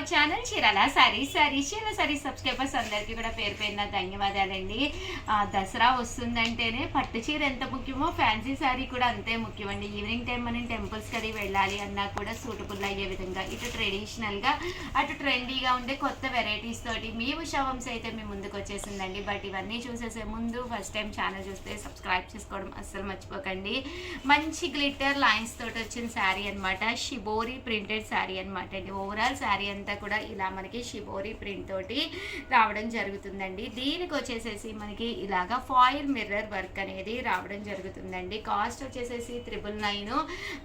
Our channel Chirala? Sorry sorry చీర sorry subscribers అందరికీ కూడా పేరు పేరున ధన్యవాదాలండి. దసరా వస్తుందంటేనే పట్టు చీర ఎంత ముఖ్యమో ఫ్యాన్సీ సారీ కూడా అంతే ముఖ్యమండి. ఈవినింగ్ టైం మనం టెంపుల్స్కి అది వెళ్ళాలి అన్నా కూడా సూటబుల్ అయ్యే విధంగా. ఇటు ట్రెడిషనల్గా అటు ట్రెండీగా ఉండే కొత్త వెరైటీస్ తోటి మీ ఉషావంశ అయితే మీ ముందుకు వచ్చేసిందండి. బట్ ఇవన్నీ చూసేసే ముందు ఫస్ట్ టైం ఛానల్ చూస్తే సబ్స్క్రైబ్ చేసుకోవడం అస్సలు మర్చిపోకండి. మంచి గ్లిటర్ లైన్స్ తోటి వచ్చిన శారీ అన్నమాట. షిబోరి ప్రింటెడ్ శారీ అనమాట అండి. ఓవరాల్ శారీ అంతా కూడా ఇలా మనకి షిబోరి ప్రింట్ తోటి రావడం జరుగుతుందండి. దీనికి వచ్చేసేసి మనకి ఇలాగా ఫాయిల్ మిర్రర్ వర్క్ అనేది రావడం జరుగుతుందండి. కాస్ట్ వచ్చేసేసి త్రిబుల్ నైన్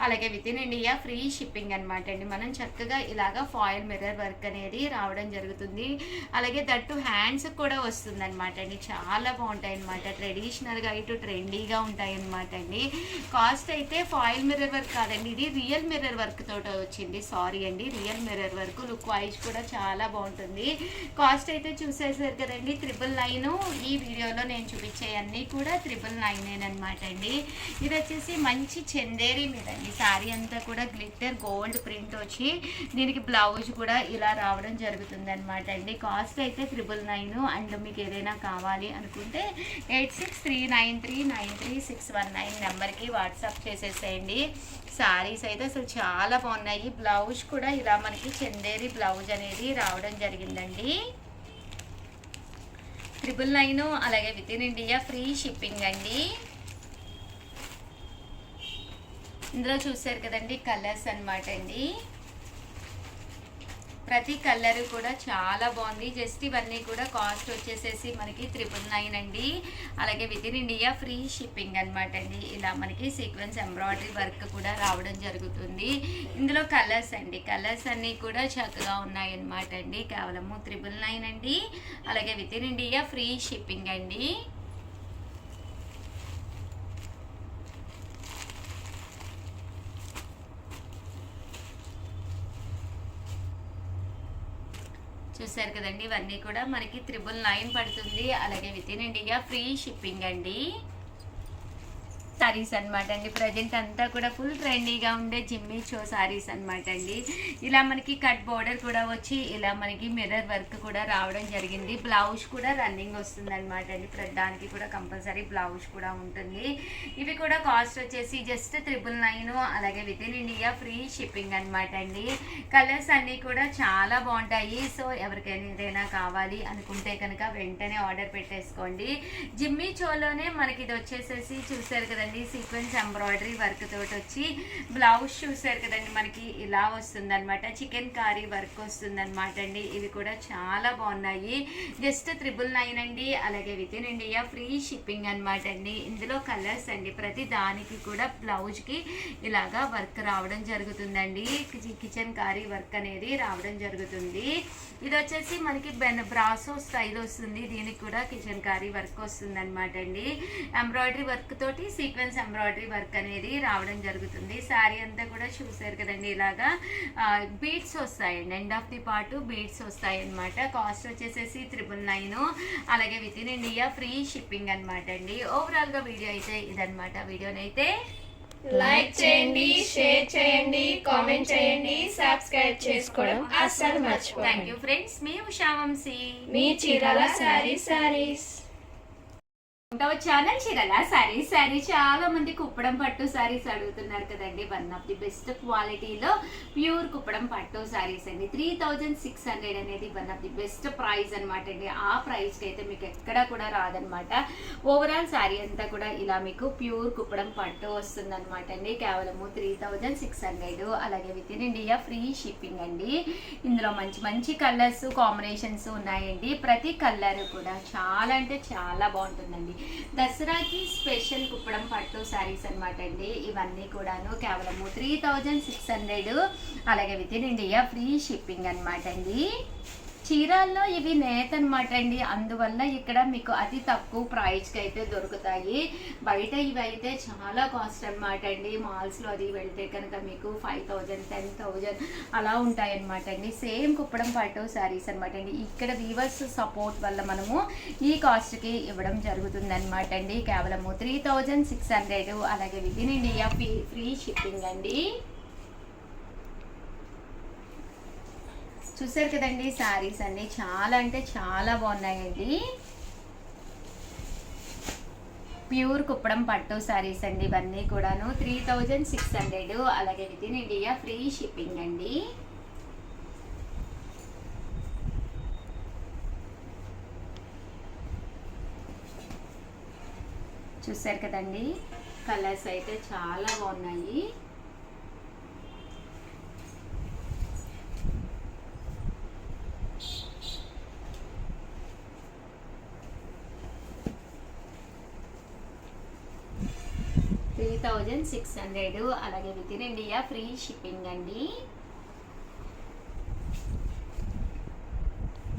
అలాగే with in India free shipping అనమాట అండి. మనం చక్కగా ఇలాగా ఫాయిల్ మిర్రర్ వర్క్ అనేది రావడం జరుగుతుంది. అలాగే దట్టు హ్యాండ్స్ కూడా వస్తుందన్నమాట అండి. చాలా బాగుంటాయి అనమాట ట్రెడిషనల్గా ఇటు ట్రెండీగా ఉంటాయి అనమాట అండి. కాస్ట్ అయితే ఫాయిల్ మిర్రర్ వర్క్ కాదండి. ఇది రియల్ మిర్రర్ వర్క్ తోట వచ్చింది. సారీ అండి. Real mirror work look wise కూడా చాలా బాగుంటుంది. కాస్ట్ అయితే చూసేసారు కదండి. త్రిబుల్ నైన్ ఈ వీడియోలో నేను చూపించేవన్నీ కూడా త్రిబుల్ నైన్ అనమాట అండి. ఇది వచ్చేసి మంచి చందేరి మీద అండి. శారీ అంతా కూడా గ్లిట్టర్ గోల్డ్ ప్రింట్ వచ్చి దీనికి బ్లౌజ్ కూడా ఇలా రావడం జరుగుతుంది అనమాట అండి. కాస్ట్ అయితే త్రిబుల్ నైన్ అండ్ మీకు ఏదైనా కావాలి అనుకుంటే eight six three nine three nine three six one nine నెంబర్కి వాట్సాప్ చేసేసేయండి. శారీస్ అయితే అసలు చాలా బాగున్నాయి. బ్లౌజ్ కూడా ఇలా మనకి చందేరి బ్లౌజ్ అనేది రావడం జరిగిందండి. ట్రిపుల్ నైన్ అలాగే with in India free shipping అండి. ఇందులో చూసారు కదండి కలర్స్ అన్నమాట అండి. ప్రతి కలర్ కూడా చాలా బాగుంది. జస్ట్ ఇవన్నీ కూడా కాస్ట్ వచ్చేసేసి మనకి త్రిపుల్ నైన్ అండి. అలాగే with in India free shipping అనమాట అండి. ఇలా మనకి సీక్వెన్స్ ఎంబ్రాయిడరీ వర్క్ కూడా రావడం జరుగుతుంది. ఇందులో కలర్స్ అండి. కలర్స్ అన్నీ కూడా చక్కగా ఉన్నాయన్నమాట అండి. కేవలము త్రిపుల్ నైన్ అండి. అలాగే with in India free shipping అండి. చూసారు కదండి ఇవన్నీ కూడా మనకి త్రిబుల్ నైన్ పడుతుంది. అలాగే with in India free shipping అండి. సారీస్ అనమాట అండి. ప్రజెంట్ అంతా కూడా ఫుల్ ట్రెండీగా ఉండే జిమ్మి షో సారీస్ అనమాట అండి. ఇలా మనకి కట్ బోర్డర్ కూడా వచ్చి ఇలా మనకి మిర్రర్ వర్క్ కూడా రావడం జరిగింది. బ్లౌజ్ కూడా రన్నింగ్ వస్తుంది అనమాట అండి. దానికి కూడా కంపల్సరీ బ్లౌజ్ కూడా ఉంటుంది. ఇవి కూడా కాస్ట్ వచ్చేసి జస్ట్ త్రిబుల్ నైన్ అలాగే with in India free shipping అనమాట అండి. కలర్స్ అన్నీ కూడా చాలా బాగుంటాయి. సో ఎవరికైనా ఏదైనా కావాలి అనుకుంటే కనుక వెంటనే ఆర్డర్ పెట్టేసుకోండి. జిమ్మి చోలోనే మనకి ఇది వచ్చేసేసి చూసారు కదండి సీక్వెన్స్ ఎంబ్రాయిడరీ వర్క్ తోటి వచ్చి బ్లౌజ్ చూసారు కదండి మనకి ఇలా వస్తుందన్నమాట. చికెన్ కారీ వర్క్ వస్తుందన్నమాట అండి. ఇవి కూడా చాలా బాగున్నాయి. జస్ట్ త్రిబుల్ నైన్ అండి. అలాగే with in India free shipping అనమాట అండి. ఇందులో కలర్స్ అండి. ప్రతి దానికి కూడా బ్లౌజ్కి ఇలాగా వర్క్ రావడం జరుగుతుందండి. కిచెన్ కారీ వర్క్ అనేది రావడం జరుగుతుంది. ఇది వచ్చేసి మనకి బెన్ బ్రాసో స్టైల్ వస్తుంది. దీనికి కూడా కిచెన్ కారీ వర్క్ వస్తుంది అనమాట అండి. ఎంబ్రాయిడరీ వర్క్ తోటి సీక్వెన్స్ ఎంబ్రాయిడరీ వర్క్ అనేది రావడం జరుగుతుంది. శారీ అంతా కూడా చూసారు కదండి ఇలాగా. బీడ్స్ వస్తాయండి. End of the part beads వస్తాయి అనమాట కాస్ట్ వచ్చేసేసి త్రిబుల్ నైన్ అలాగే with in India free shipping అనమాట అండి ఓవరాల్గా వీడియో అయితే ఇదనమాట వీడియోనైతే లైక్ చేయండి షేర్ చేయండి కామెంట్ చేయండి సబ్స్క్రైబ్ చేసుకోవడం అస్సలు థ్యాంక్ మర్చిపోకండి. యూ ఫ్రెండ్స్ మీ ఉషా వంశీ. మీ చీరాల శారీ శారీస్ ఇంకా ఛానల్ చీరలా? సారీ సారీ చాలా మంది కుప్పడం పట్టు సారీస్ అడుగుతున్నారు కదండి. వన్ ఆఫ్ ది బెస్ట్ క్వాలిటీలో ప్యూర్ కుప్పడం పట్టు సారీస్ అండి. త్రీ థౌజండ్ సిక్స్ హండ్రెడ్ అనేది one of the best price అనమాట అండి. ఆ ప్రైస్కి అయితే మీకు ఎక్కడా కూడా రాదనమాట ఓవరాల్ సారీ అంతా కూడా ఇలా మీకు ప్యూర్ కుప్పడం పట్టు వస్తుందనమాట అండి. కేవలము త్రీ థౌజండ్ సిక్స్ హండ్రెడ్ అలాగే with in India free shipping అండి. ఇందులో మంచి మంచి కలర్స్ కాంబినేషన్స్ ఉన్నాయండి. ప్రతి కలర్ కూడా చాలా అంటే చాలా బాగుంటుందండి. దసరాకి స్పెషల్ కుప్పడం పట్టు శారీస్ అనమాట అండి. ఇవన్నీ కూడాను కేవలము త్రీ థౌజండ్ సిక్స్ హండ్రెడ్ అలాగే with in India free shipping అనమాట అండి. చీరాల్లో ఇవి నేత అనమాట అండి. అందువల్ల ఇక్కడ మీకు అతి తక్కువ ప్రైస్కి అయితే దొరుకుతాయి. బయట ఇవి అయితే చాలా కాస్ట్ అనమాట అండి. మాల్స్లో అది వెళ్తే కనుక మీకు ఫైవ్ థౌజండ్ టెన్ థౌజండ్ అలా ఉంటాయి అనమాట అండి. సేమ్ కుప్పడం పట్టు శారీస్ అనమాట అండి. ఇక్కడ వీవర్స్ సపోర్ట్ వల్ల మనము ఈ కాస్ట్కి ఇవ్వడం జరుగుతుంది అనమాట అండి. కేవలము త్రీ థౌజండ్ సిక్స్ హండ్రెడ్ అలాగే within India free free shipping అండి. చూసారు కదండి శారీస్ అండి చాలా అంటే చాలా బాగున్నాయండి. ప్యూర్ కుప్పడం పట్టు శారీస్ అండి ఇవన్నీ కూడాను. త్రీ థౌజండ్ సిక్స్ హండ్రెడ్ అలాగే with in India free shipping అండి. చూసారు కదండి కలర్స్ అయితే చాలా బాగున్నాయి. Three thousand six hundred. అలాగే with in India free shipping అండి.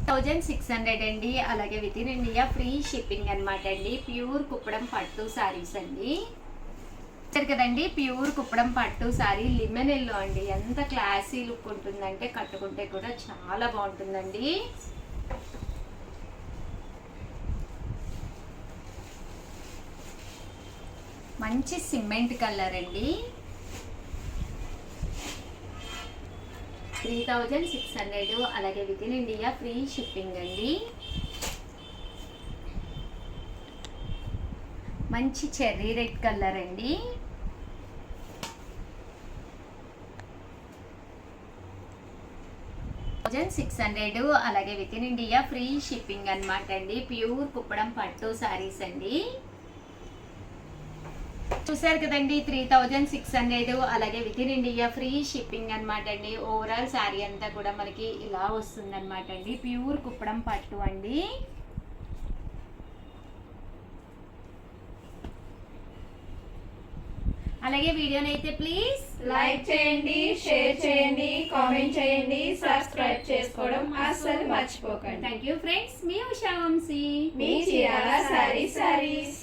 థౌజండ్ సిక్స్ హండ్రెడ్ అండి. అలాగే with in India free shipping అనమాట అండి. ప్యూర్ కుప్పడం పట్టు శారీస్ అండి. చూసారు కదండి ప్యూర్ కుప్పడం పట్టు శారీ లిమెన్ ఎల్లో అండి. ఎంత క్లాసీ లుక్ ఉంటుందంటే కట్టుకుంటే కూడా చాలా బాగుంటుందండి. మంచి సిమెంట్ కలర్ అండి. త్రీ థౌజండ్ సిక్స్ హండ్రెడ్ అలాగే with in India free shipping అండి. మంచి చెర్రీ రెడ్ కలర్ అండి. థౌజండ్ సిక్స్ హండ్రెడ్ అలాగే with in India free shipping అనమాట అండి. ప్యూర్ కుప్పడం పట్టు శారీస్ అండి. చూసారు కదండి త్రీ థౌజండ్ సిక్స్ హండ్రెడ్ అలాగే with in India free shipping అనమాట అండి. ఓవరాల్ శారీ అంతా కూడా మనకి ఇలా వస్తుంది అనమాట అండి. ప్యూర్ కుప్పడం పట్టు అండి. అలాగే వీడియోని అయితే ప్లీజ్ లైక్ చేయండి షేర్ చేయండి కామెంట్ చేయండి సబ్స్క్రైబ్ చేసుకోవడం అస్సలు మర్చిపోకండి. థ్యాంక్ యూ ఫ్రెండ్స్ మీ ఉషా వంశీ. మీ చీరాల సారీ సారీస్.